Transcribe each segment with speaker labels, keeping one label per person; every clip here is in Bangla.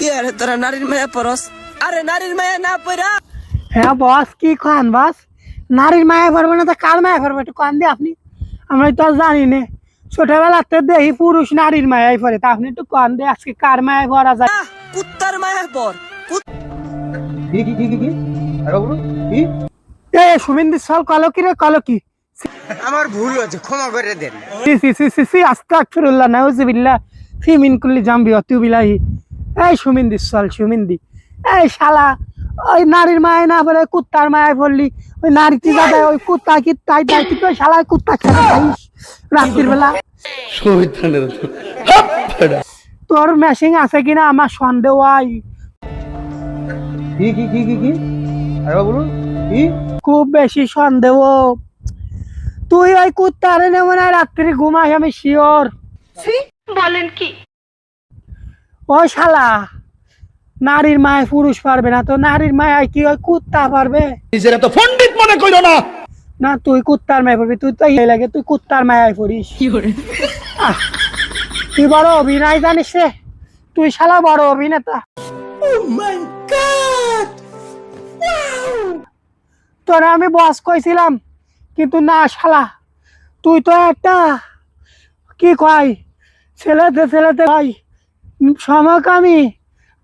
Speaker 1: কি আরে তোরা নারীর মায়া পরস। আরে নারীর মায়া না পড়া
Speaker 2: হ্যাঁ বস কি খান বস? নারীর মায়া পড়বে না তো কার মায়া পড়বে একটু কান দিয়ে আপনি। আমরা তো জানি না। ছোটবেলাতে দেখি পুরুষ নারীর মায়াই পড়ে তা আপনি একটু কান দিয়ে আজকে কার মায়া পড়া যায়?
Speaker 1: কুত্তার মায়া পর।
Speaker 3: কি কি কি কি কি? আরে বাবু কি?
Speaker 2: এ সুমিন্দি সল কলো কি রে কলো কি?
Speaker 3: আমার ভুল হয়েছে ক্ষমা করে দেন।
Speaker 2: সি সি সি সি সি আস্তাগফিরুল্লাহ নাউজুবিল্লাহ ফি মিন কুল্লি জামবি ওয়া তুবিলাহি এই সুমিন্দি সল সুমিন্দি। এই শালা ওই নারীর মায় না বলে কুত্তার মায় পড়লি। ওই নারী কি যাবে ওই কুত্তা কি তাই তাই তুই তো শালা কুত্তা খেতে খাইস রাত্রির বেলা। তোর মেশিং আছে কিনা আমার সন্দেহ হয়
Speaker 3: কি কি কি কি কি? আরে বাবু কি?
Speaker 2: খুব বেশি সন্দেহ। তুই ওই কুত্তারে নেব না রাত্রি ঘুমাস আমি শিওর।
Speaker 4: বলেন কি?
Speaker 2: ও শালা নারীর মায় পুরুষ পারবে না তো নারীর মায় কি ওই কুত্তা পারবে?
Speaker 5: নিজেরা তো পণ্ডিত মনে করো না।
Speaker 2: না তুই কুত্তার মায় পড়বি তুই তো এই লাগে তুই কুত্তার মায় পড়িস। আহ, তুই বড় অভিনয় জানিস রে তুই শালা বড় অভিনেতা। তোরা আমি বস কইছিলাম কিন্তু না শালা তুই তো একটা কি কয় ছেলেতে ছেলেতে কয় সমকামী।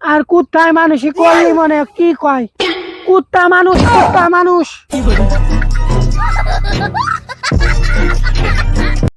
Speaker 2: আর কুত্তায় মানুষই করলি মনে কি কয়? কুত্তা মানুষ কুত্তা মানুষ।